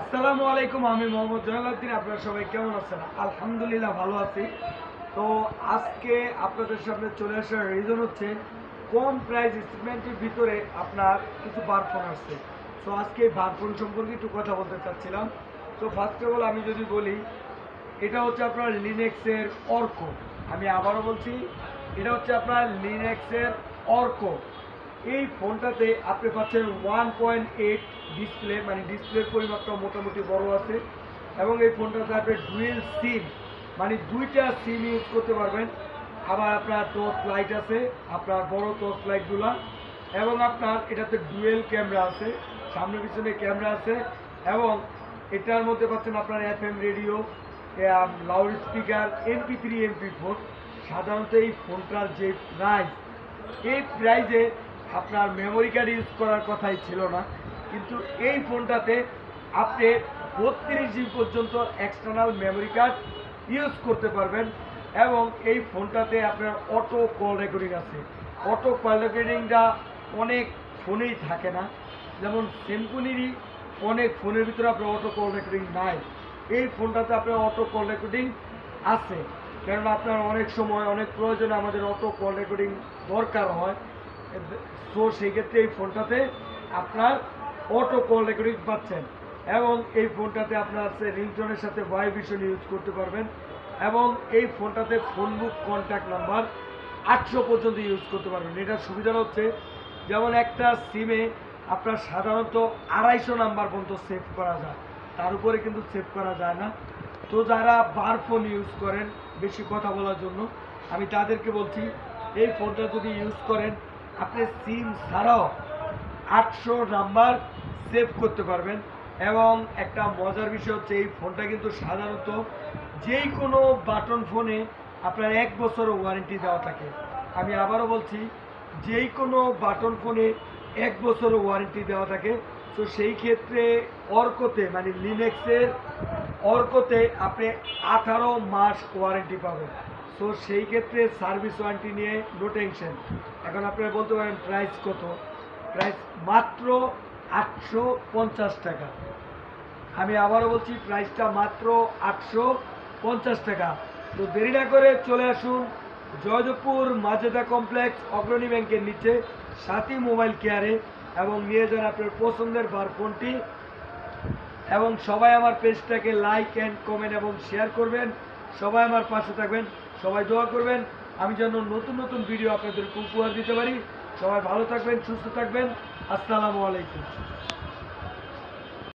আসসালামু আলাইকুম, আমি মোহাম্মদ জয়নালউদ্দিন আপনারা সবাই কেমন আছেন? আলহামদুলিল্লাহ ভালো আছি। তো আজকে আপনাদের সামনে চলে আসার রিজন হচ্ছে, কম প্রাইস স্টিমেন্টের ভিতরে আপনার কিছু বারফোন আসছে তো আজকে বারফোন সম্পর্কে একটু কথা বলতে চাচ্ছিলাম। তো ফার্স্ট অফ অল আমি যদি বলি, এটা হচ্ছে আপনার লিনেক্সের অর্ক। আমি আবারও বলছি, এটা হচ্ছে আপনার লিনেক্সের অর্ক। এই ফোনটাতে আপনি পাচ্ছেন ওয়ান পয়েন্ট এইট ডিসপ্লে মানে ডিসপ্লের পরিমাপটা মোটামুটি বড় আছে। এবং এই ফোনটাতে আপনি ডুয়েল সিম মানে দুইটা সিম ইউজ করতে পারবেন। আবার আপনার টর্চ লাইট আছে, আপনার বড় টর্চ লাইটগুলা এবং আপনার এটাতে ডুয়েল ক্যামেরা আছে, সামনে পিছনে ক্যামেরা আছে। এবং এটার মধ্যে পাচ্ছেন আপনার F M radio loud speaker MP three MP four সাধারণত এই ফোনটার যে প্রাইস এই প্রাইজে আপনার মেমোরি কার্ড ইউজ করার কথাই ছিল না। কিন্তু এই ফোনটাতে আপনি বত্রিশ জিবি পর্যন্ত এক্সটার্নাল মেমোরি কার্ড ইউজ করতে পারবেন এবং এই ফোনটাতে আপনার অটো কল রেকর্ডিং আছে। অটো কল রেকর্ডিংটা অনেক ফোনেই থাকে না। যেমন সেমকুনিরই অনেক ফোনের ভিতরে আপনার অটো কল রেকর্ডিং নাই। এই ফোনটাতে আপনার অটো কল রেকর্ডিং আছে। কারণ আপনার অনেক সময়, অনেক প্রয়োজনে আমাদের অটো কল রেকর্ডিং দরকার হয়। সো সেই ক্ষেত্রে এই ফোনটাতে আপনার অটো কল রেকর্ডিং পাচ্ছেন। এবং এই ফোনটাতে আপনার আছে রিংটনের সাথে ভাইব্রেশন ইউজ করতে পারবেন। এবং এই ফোনটাতে ফোন বুক কন্ট্যাক্ট নাম্বার আটশো পর্যন্ত ইউজ করতে পারবেন। এটার সুবিধা হচ্ছে, যেমন একটা সিমে আপনার সাধারণত আড়াইশো নাম্বার পর্যন্ত সেভ করা যায়। তার উপরে কিন্তু সেভ করা যায় না। তো যারা বার ফোন ইউজ করেন, বেশি কথা বলার জন্য, আমি তাদেরকে বলছি, এই ফোনটা যদি ইউজ করেন আপনি সিম ছাড়াও আটশো নাম্বার সেভ করতে পারবেন। এবং একটা মজার বিষয় হচ্ছে, এই ফোনটা কিন্তু সাধারণত যেই কোনো বাটন ফোনে আপনার এক বছর ওয়ারেন্টি দেওয়া থাকে। আমি আবারও বলছি যেই কোনো বাটন ফোনে এক বছর ওয়ারেন্টি দেওয়া থাকে। তো সেই ক্ষেত্রে অর্কতে মানে লিনেক্সের অর্কতে আপনি আঠারো মাস ওয়ারেন্টি পাবেন। তো সেই ক্ষেত্রে সার্ভিস ওয়ারেন্টি নিয়ে নো টেনশন এখন আপনারা বলতে পারেন প্রাইস কত? প্রাইস মাত্র আটশো পঞ্চাশ টাকা। আমি আবারও বলছি প্রাইসটা মাত্র আটশো পঞ্চাশ টাকা। তো দেরি না করে চলে আসুন জয়দেবপুর মাজেদা কমপ্লেক্স অগ্রণী ব্যাংকের নিচে সাথী মোবাইল কেয়ারে এবং নিয়ে যান আপনার পছন্দের বার ফোনটি। এবং সবাই আমার পেজটাকে লাইক অ্যান্ড কমেন্ট এবং শেয়ার করবেন। সবাই আমার পাশে থাকবেন, সবাই দোয়া করবেন। আমি যেন নতুন নতুন ভিডিও আপনাদেরকে উপহার দিতে পারি। সবাই ভালো থাকবেন, সুস্থ থাকবেন। আসসালামু আলাইকুম।